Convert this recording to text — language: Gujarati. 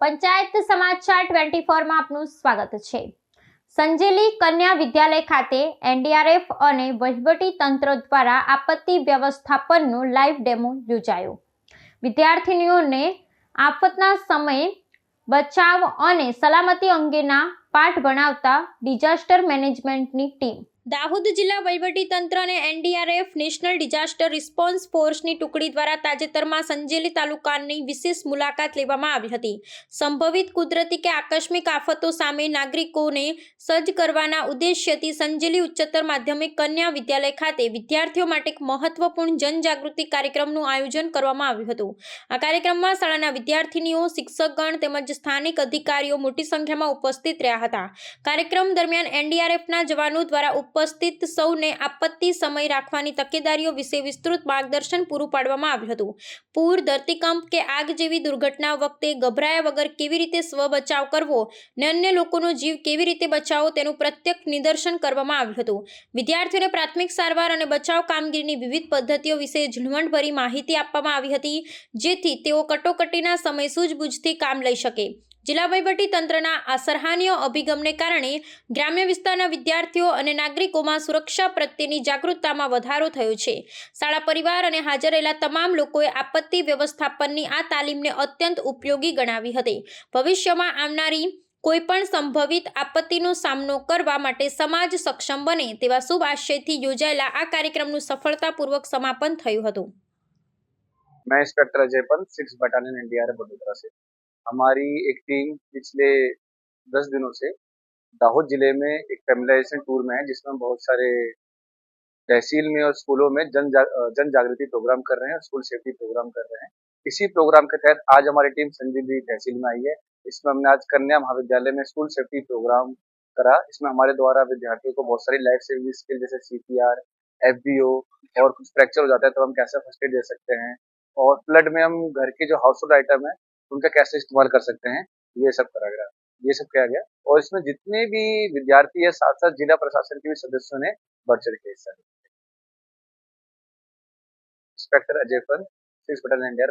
પંચાયત સમાચાર ટ્વેન્ટી ફોરમાં આપનું સ્વાગત છે. સંજેલી કન્યા વિદ્યાલય ખાતે એનડીઆરએફ અને વહીવટી તંત્ર દ્વારા આપત્તિ વ્યવસ્થાપનનો લાઈવ ડેમો યોજાયો. વિદ્યાર્થીનીઓને આફતના સમયે બચાવ અને સલામતી અંગેના પાઠ ભણાવતા ડિઝાસ્ટર મેનેજમેન્ટની ટીમ દાહોદ જિલ્લા વહીવટીતંત્ર અને એનડીઆરએફ નેશનલ ડિઝાસ્ટર રિસ્પોન્સ ફોર્સની ટુકડી દ્વારા તાજેતરમાં સંજેલી તાલુકાની વિશેષ મુલાકાત લેવામાં આવી હતી. સંભવિત કુદરતી કે આકસ્મિક આફતો સામે નાગરિકોને સજ્જ કરવાના ઉદ્દેશ્યથી સંજેલી ઉચ્ચતર માધ્યમિક કન્યા વિદ્યાલય ખાતે વિદ્યાર્થીઓ માટે એક મહત્વપૂર્ણ જનજાગૃતિ કાર્યક્રમનું આયોજન કરવામાં આવ્યું હતું. આ કાર્યક્રમમાં શાળાના વિદ્યાર્થીનીઓ, શિક્ષકગણ તેમજ સ્થાનિક અધિકારીઓ મોટી સંખ્યામાં ઉપસ્થિત રહ્યા હતા. કાર્યક્રમ દરમિયાન એનડીઆરએફના જવાનો દ્વારા ઉપસ્થિત સૌને આપત્તિ સમય રાખવાની તકેદારીઓ વિશે વિસ્તૃત માર્ગદર્શન પૂરું પાડવામાં આવ્યું હતું. પૂર, ધરતીકંપ કે આગ જેવી દુર્ઘટના વખતે ગભરાયા વગર કેવી રીતે સ્વ બચાવ કરવો ને અન્ય લોકોનો જીવ કેવી રીતે બચાવવો તેનું પ્રત્યક્ષ નિદર્શન કરવામાં આવ્યું હતું. વિદ્યાર્થીઓને પ્રાથમિક સારવાર અને બચાવ કામગીરીની વિવિધ પદ્ધતિઓ વિશે ઝીણવટભરી માહિતી આપવામાં આવી હતી, જેથી તેઓ કટોકટીના સમય સૂઝબૂઝથી કામ લઈ શકે. જિલ્લા તંત્રના આ અભિગમને કારણે ગ્રામ્ય વિસ્તારના વિદ્યાર્થીઓ અને નાગરિકોમાં સુરક્ષા પ્રત્યેની જાગૃતતામાં વધારો થયો છે. શાળા પરિવાર અને હાજર રહેલા તમામ લોકોએ આપત્તિ વ્યવસ્થાપનની આ તાલીમને અત્યંત ઉપયોગી ગણાવી હતી. ભવિષ્યમાં આવનારી કોઈપણ સંભવિત આપત્તિનો સામનો કરવા માટે સમાજ સક્ષમ બને તેવા શુભ આશયથી યોજાયેલા આ કાર્યક્રમનું સફળતાપૂર્વક સમાપન થયું હતું. મેં ઇન્સ્પેક્ટર જે પણ સિક્સ બટાલિયન એનડીઆરએફ વડોદરા છે हमारी एक टीम पिछले दस दिनों से दाहोद ज़िले में एक फेमिलाइजेशन टूर में है जिसमें बहुत सारे तहसील में और स्कूलों में जन जा, जन जागृति प्रोग्राम कर रहे हैं स्कूल सेफ्टी प्रोग्राम कर रहे हैं। इसी प्रोग्राम के तहत आज हमारी टीम संजीवनी तहसील में आई है। इसमें हमने आज कन्या महाविद्यालय में स्कूल सेफ्टी प्रोग्राम करा। इसमें हमारे द्वारा विद्यार्थियों को बहुत सारी लाइफ सेविंग स्किल जैसे C P R F B O और कुछ फ्रैक्चर हो जाता है तो हम कैसे फ़र्स्ट एड दे सकते हैं। और फ्लड में हम घर के जो हाउस होल्ड आइटम है उनका कैसे इस्तेमाल कर सकते हैं, ये सब करा गया, ये सब किया गया। और इसमें जितने भी विद्यार्थी है साथ साथ जिला प्रशासन के भी सदस्यों ने बढ़ चढ़ के हिस्सा लिया। इंस्पेक्टर अजय पर सिक्स बटालियन एनडीआर